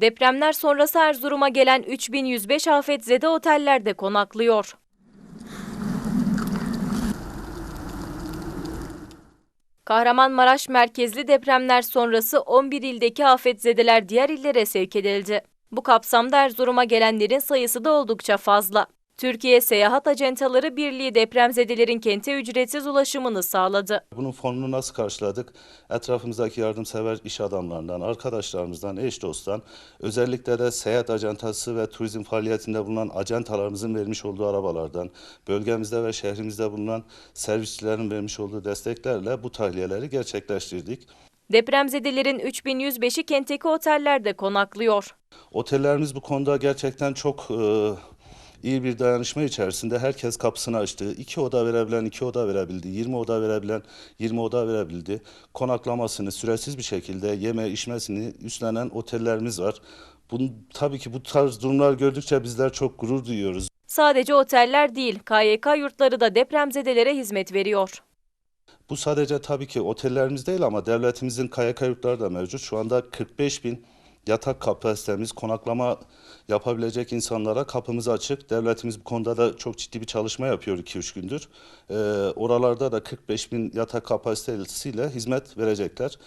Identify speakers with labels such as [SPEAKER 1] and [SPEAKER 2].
[SPEAKER 1] Depremler sonrası Erzurum'a gelen 3105 afetzede otellerde konaklıyor. Kahramanmaraş merkezli depremler sonrası 11 ildeki afetzedeler diğer illere sevk edildi. Bu kapsamda Erzurum'a gelenlerin sayısı da oldukça fazla. Türkiye Seyahat Acentaları Birliği depremzedelerin kente ücretsiz ulaşımını sağladı.
[SPEAKER 2] Bunun fonunu nasıl karşıladık? Etrafımızdaki yardımsever iş adamlarından, arkadaşlarımızdan, eş dosttan, özellikle de seyahat acentası ve turizm faaliyetinde bulunan acentalarımızın vermiş olduğu arabalardan, bölgemizde ve şehrimizde bulunan servisçilerin vermiş olduğu desteklerle bu tahliyeleri gerçekleştirdik.
[SPEAKER 1] Depremzedelerin 3105'i kentteki otellerde konaklıyor.
[SPEAKER 2] Otellerimiz bu konuda gerçekten çok e, iyi bir dayanışma içerisinde herkes kapısını açtı. İki oda verebilen iki oda verebildi. 20 oda verebilen 20 oda verebildi. Konaklamasını süresiz bir şekilde yeme içmesini üstlenen otellerimiz var. Bunun, tabii ki bu tarz durumlar gördükçe bizler çok gurur duyuyoruz.
[SPEAKER 1] Sadece oteller değil, KYK yurtları da depremzedelere hizmet veriyor.
[SPEAKER 2] Bu sadece tabii ki otellerimiz değil ama devletimizin KYK yurtları da mevcut. Şu anda 45 bin yatak kapasitemiz, konaklama yapabilecek insanlara kapımız açık. Devletimiz bu konuda da çok ciddi bir çalışma yapıyor 2-3 gündür. Ee, oralarda da 45 bin yatak kapasitesiyle hizmet verecekler.